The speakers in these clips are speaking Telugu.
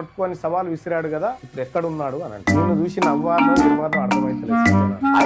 పట్టుకొని సవాల్ విసిరాడు కదా ఇప్పుడు ఎక్కడున్నాడు అని అంటే నేను చూసి నవ్వాలో నిర్మాణం అర్థమైతలేదు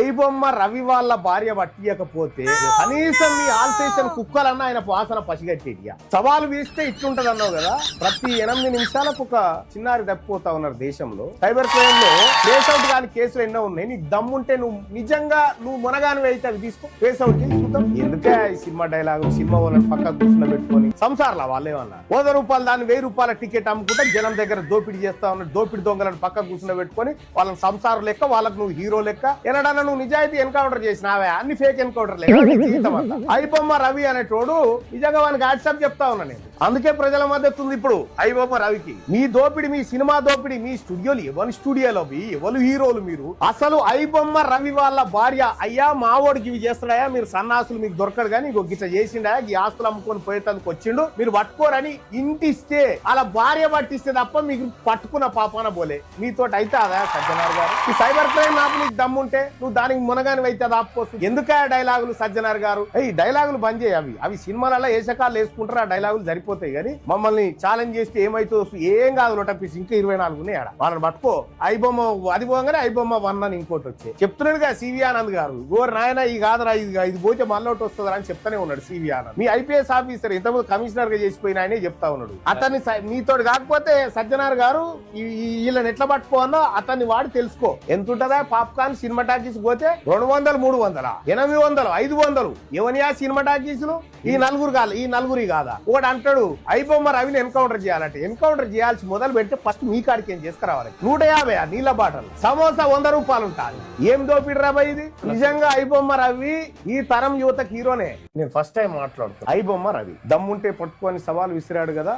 ఐబొమ్మ రవి వాళ్ళ భార్య పట్టియకపోతే కనీసం మీ ఆల్సేషన్ కుక్కలన్నా ఆయన వాసన పసిగట్టేది. సవాలు వీస్తే ఇట్లుంటది అన్నావు కదా ప్రతి ఎనిమిది నిమిషాలకు ఒక చిన్నారి తప్పిపోతా ఉన్నారు దేశంలో. సైబర్ క్రైమ్లో కేస్ అవుట్ కాని కేసులు ఎన్నో ఉన్నాయి. నీకు దమ్ముంటే నువ్వు నిజంగా నువ్వు మునగాని అయితే అవి తీసుకో. ఫేస్అవుట్ చేసి చూద్దాం. ఎందుకే ఈ సినిమా డైలాగ్ సినిమా వాళ్ళని పక్కకు కూర్చున్న పెట్టుకొని సంసారాల వాళ్ళేమన్నా? వంద రూపాయలు దాన్ని వెయ్యి రూపాయల టికెట్ అమ్ముకుంటే జనం దగ్గర దోపిడీ చేస్తా ఉన్నాడు దోపిడీ దొంగలను పక్కకు కూర్చుని పెట్టుకొని వాళ్ళని సంసారం లెక్క వాళ్ళకి నువ్వు హీరో లెక్క. ఎనడన్నా నువ్వు నిజాయితీ ఎన్కౌంటర్ చేసినావే? అన్ని ఫేక్ ఎన్కౌంటర్ లెక్క. ఐబొమ్మ రవి అనేటోడు నిజంగా వానికి వాట్సాప్ చెప్తా ఉన్నా నేను. అందుకే ప్రజల మద్దతు ఉంది ఇప్పుడు ఐబొమ్మ రవికి. మీ దోపిడి మీ సినిమా దోపిడి మీ స్టూడియోలు ఎవరి స్టూడియోలో ఎవరు హీరోలు మీరు? అసలు ఐబొమ్మ రవి వాళ్ళ భార్య అయ్యా మావోడికి ఇవి చేస్తున్నాయా? మీరు సన్నాసులు మీకు దొరకడు కానీ ఇంకో గిట్ట చేసిండా? ఈ ఆస్తులు అమ్ముకొని పోయేటందుకు వచ్చిండు. మీరు పట్టుకోరని ఇంటిస్తే అలా భార్య పట్టిస్తే తప్ప మీ మీకు పట్టుకున్న పాపాన పోలే మీతో అయితే అదా సజ్జనార్ గారు? ఈ సైబర్ క్రైమ్ నాకు నీకు దమ్ముంటే నువ్వు దానికి మునగాని అయితే అది ఆపుకోవచ్చు. ఎందుకే డైలాగులు సజ్జనార్ గారు? ఈ డైలాగులు బంద్ చేయి అవి. అవి సినిమాలలో ఏసకాలు వేసుకుంటారు ఆ డైలాగులు సరిపోతాయి కానీ మమ్మల్ని ఛాలెంజ్ చేస్తే ఏమైతే ఏం కాదు నోట ఇంకా ఇరవై నాలుగు ఉన్నాయి ఆడ. వాళ్ళని పట్టుకో. ఐబొమ్మ అది పోగానే ఐబొమ్మ వన్ అని ఇంకోటి వచ్చే చెప్తున్నాడుగా సివి ఆనంద్ గారు. గోరు నాయన ఈ కాదురా ఇది ఇది పోతే మళ్ళీ వస్తుందా అని చెప్తానే ఉన్నాడు సివి ఆనంద్. మీ ఐపీఎస్ ఆఫీసర్ ఇంతకుముందు కమిషనర్గా చేసిపోయిన ఆయనే చెప్తా ఉన్నాడు. అతన్ని మీతో కాకపోతే కాకపోతే సజ్జనార్ గారు ఈ- వీళ్ళని ఎట్లా పట్టుకోవాలో అతన్ని వాడి తెలుసుకో. ఎంత ఉంటుందా పాప్కార్న్ సినిమా టాకీస్ పోతే రెండు వందలు మూడు వందల? ఎనిమిది వందలు ఐదు వందలు? ఎవనియా సినిమా టాకీసులు? ఈ నలుగురు కాదు ఈ నలుగురి కాదా? ఒకటి అంటాడు అయిపోమ్మ రవిని ఎన్కౌంటర్ చేయాలంటే ఎన్కౌంటర్ చేయాల్సి మొదలు పెడితే ఫస్ట్ మీ కాడికి ఏం చేసుకురావాలి? నూట యాభై ఆ నీళ్ళ బాటలు. సమోసా వంద రూపాయలు ఉంటాయి ఏం దోపిడి రాబాయి ఇది? నిజంగా అయిపోమ్మ రవి ఈ తరం యువతకు హీరోనే. నేను ఫస్ట్ టైం మాట్లాడుతాను ఐబొమ్మ రవి. దమ్ముంటే పట్టుకొని సవాల్ విసిరాడు కదా.